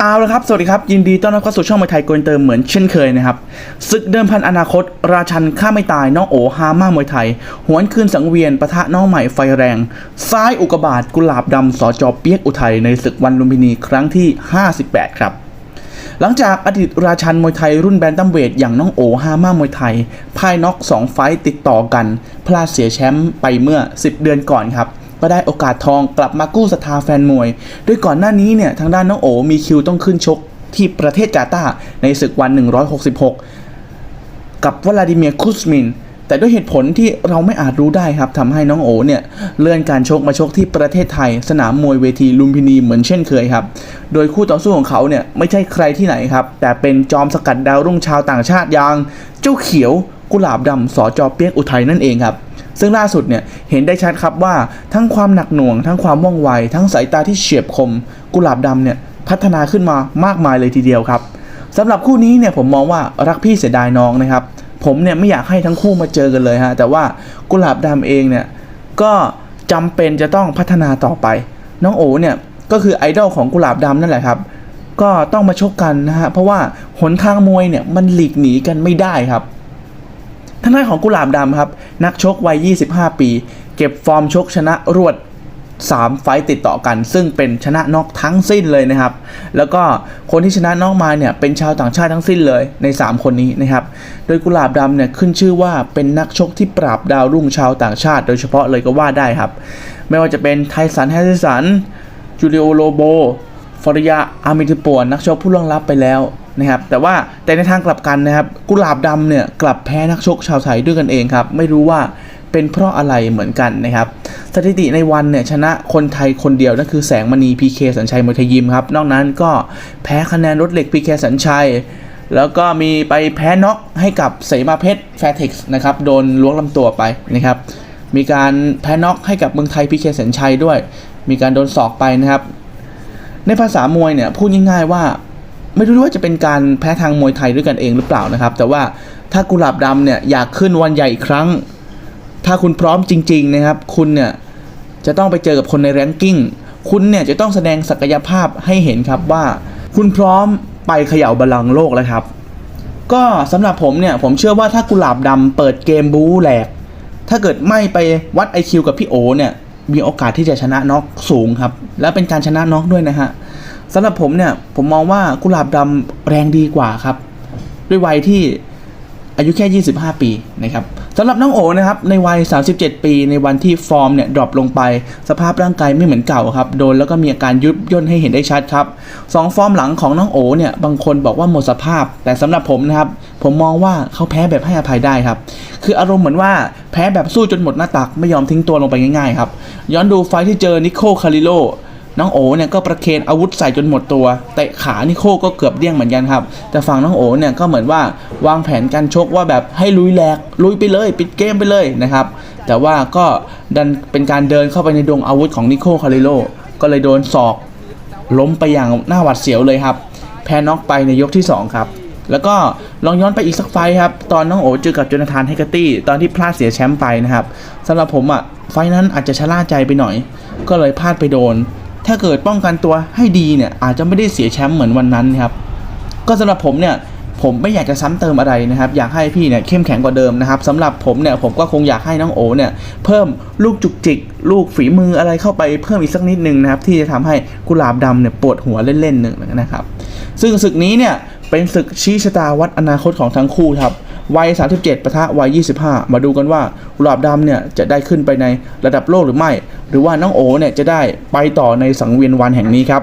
เอาละครับ สวัสดีครับ ยินดีต้อนรับเข้าสู่ช่องมวยไทยโกอินเตอร์เหมือนเช่นเคยนะครับศึกเดิมพันอนาคต ราชันฆ่าไม่ตายน้องโอฮาม่ามวยไทย หวนคืนสังเวียนปะทะน้องใหม่ไฟแรง ซ้ายอุกบาตกุหลาบดำสอจอเปียกอุทัยในศึกวันลุมพินีครั้งที่ 58 ครับ หลังจากอดีตราชันมวยไทยรุ่นแบนตัมเวทอย่างน้องโอฮาม่ามวยไทยพ่ายน็อก2ไฟต์ติดต่อกัน พลาดเสียแชมป์ไปเมื่อ 10 เดือนก่อนครับ ก็ได้โอกาสทองกลับมากู้ศรัทธาแฟนมวย โดยก่อนหน้านี้เนี่ยทางด้านน้องโอมีคิวต้องขึ้นชกที่ประเทศกาตาร์ในศึกวัน 166 กับวลาดิเมียร์คุสมิน แต่ด้วยเหตุผลที่เราไม่อาจรู้ได้ครับทำให้น้องโอเนี่ยเลื่อนการชกมาชกที่ประเทศไทย สนามมวยเวทีลุมพินีเหมือนเช่นเคยครับ โดยคู่ต่อสู้ของเขาเนี่ยไม่ใช่ใครที่ไหนครับ แต่เป็นจอมสกัดดาวรุ่งชาวต่างชาติอย่าง เจ้าเขียวกุหลาบดำสอจอเปียกอุทัยนั่นเองครับ ซึ่งล่าสุดเนี่ยเห็นได้ชัดครับว่าทั้งความหนักหน่วง ทั้งความว่องไว ทั้งสายตาที่เฉียบคม กุหลาบดำเนี่ยพัฒนาขึ้นมามากมายเลยทีเดียวครับสำหรับคู่นี้เนี่ยผมมองว่ารักพี่เสียดายน้องนะครับ ผมเนี่ยไม่อยากให้ทั้งคู่มาเจอกันเลยฮะแต่ว่ากุหลาบดำเองเนี่ยก็จำเป็นจะต้องพัฒนาต่อไป น้องโอเนี่ยก็คือไอดอลของกุหลาบดำนั่นแหละครับก็ต้องมาชกกันนะฮะเพราะว่าหนทางมวยเนี่ยมันหลีกหนีกันไม่ได้ครับ ทางด้านของกุหลาบดำครับ นักชกวัย 25 ปี เก็บฟอร์มชกชนะรวด 3 ไฟต์ติดต่อกัน ซึ่งเป็นชนะน็อกทั้งสิ้นเลยนะครับ แล้วก็คนที่ชนะน็อกมาเนี่ยเป็นชาวต่างชาติทั้งสิ้นเลยใน 3 คนนี้นะครับ โดยกุหลาบดำเนี่ยขึ้นชื่อว่าเป็นนักชกที่ปราบดาวรุ่งชาวต่างชาติ โดยเฉพาะเลยก็ว่าได้ครับ ไม่ว่าจะเป็นไทสันแฮริสันจูเลียโอโลโบ ฟอริยาอามิติปวนนักชกผู้ล่วงลับไปแล้วนะครับแต่ว่าแต่ในทางกลับกันนะครับกุหลาบดำเนี่ยกลับแพ้นักชกชาวไทยด้วยกันเองครับ ไม่รู้ว่าเป็นเพราะอะไรเหมือนกันนะครับ สถิติในวันเนี่ยชนะคนไทยคนเดียวนั่นคือแสงมณีพีเคสัญชัยมวยไทยยิมครับ นอกนั้นก็แพ้คะแนนรถเหล็กพีเคสัญชัย แล้วก็มีไปแพ้น็อกให้กับเสมาเพชรแฟเท็กซ์นะครับโดนล้วงลำตัวไปนะครับมีการแพ้น็อกให้กับเมืองไทยพีเคสัญชัยด้วย มีการโดนศอกไปนะครับ ในภาษามวยเนี่ยพูดง่ายๆว่า ไม่รู้ว่าจะเป็นการแพ้ทางมวยไทยด้วยกันเองหรือเปล่านะครับ แต่ว่าถ้ากุหลาบดำเนี่ยอยากขึ้นวันใหญ่อีกครั้ง ถ้าคุณพร้อมจริง ๆนะครับ คุณเนี่ยจะต้องไปเจอกับคนในแรงกิ้งคุณเนี่ยจะต้องแสดงศักยภาพให้เห็นครับว่า คุณพร้อมไปเขย่าบาลังโลกแล้วครับ ก็สำหรับผมเนี่ยผมเชื่อว่าถ้ากุหลาบดำเปิดเกมบู๊แหลก ถ้าเกิดไม่ไปวัด IQ กับพี่โอเนี่ย มีโอกาสที่จะชนะน็อกสูงครับ และเป็นการชนะน็อกด้วยนะฮะสำหรับผมเนี่ยผมมองว่ากุหลาบดำแรงดีกว่าครับ ด้วยวัยที่ อายุแค่ 25 ปีนะครับสำหรับน้องโอนะครับในวัย 37 ปีในวันที่ฟอร์มเนี่ยดรอปลงไป สภาพร่างกายไม่เหมือนเก่าครับโดนแล้วก็มีอาการยุบย่นให้เห็นได้ชัดครับสองฟอร์มหลังของน้องโอเนี่ยบางคนบอกว่าหมดสภาพ แต่สำหรับผมนะครับผมมองว่าเขาแพ้แบบให้อภัยได้ครับ คืออารมณ์เหมือนว่าแพ้แบบสู้จนหมดหน้าตักไม่ยอมทิ้งตัวลงไปง่ายๆครับย้อนดูไฟที่เจอนิโคคาริโล น้องโอเนี่ยก็ประเคนอาวุธใส่จนหมดตัวเตะขานิโคก็เกือบเดี้ยงเหมือนกันครับ แต่ฝั่งน้องโอเนี่ยก็เหมือนว่าวางแผนการชกว่าแบบให้ลุยแหลกลุยไปเลย ปิดเกมไปเลยนะครับ แต่ว่าก็ดันเป็นการเดินเข้าไปในดงอาวุธของนิโคคาริโลก็เลยโดนศอกล้มไปอย่างหน้าหวัดเสียวเลยครับ แพ้น็อกไปในยกที่สองครับ แล้วก็ลองย้อนไปอีกสักไฟครับ ตอนน้องโอเจอกับโจนาธานเฮกเตี้ ตอนที่พลาดเสียแชมป์ไปนะครับสำหรับผมอะไฟนั้นอาจจะชะล่าใจไปหน่อย ก็เลยพลาดไปโดน ถ้าเกิดป้องกันตัวให้ดีเนี่ยอาจจะไม่ได้เสียแชมป์เหมือนวันนั้นครับ ก็สำหรับผมเนี่ยผมไม่อยากจะซ้ำเติมอะไรนะครับ อยากให้พี่เนี่ยเข้มแข็งกว่าเดิมนะครับสำหรับผมเนี่ยผมก็คงอยากให้น้องโอเนี่ยเพิ่มลูกจุกจิก ลูกฝีมืออะไรเข้าไปเพิ่มอีกสักนิดนึงนะครับ ที่จะทำให้กุหลาบดำเนี่ยปวดหัวเล่นๆหนึ่งนะครับ ซึ่งศึกนี้เนี่ยเป็นศึกชี้ชะตาวัดอนาคตของทั้งคู่ครับ วัย 37ปะทะวัย 25 มาดูกันว่ากุหลาบดำเนี่ยจะได้ขึ้นไปในระดับโลกหรือไม่ หรือว่าน้องโอเนี่ยจะได้ไปต่อในสังเวียนวันแห่งนี้ครับ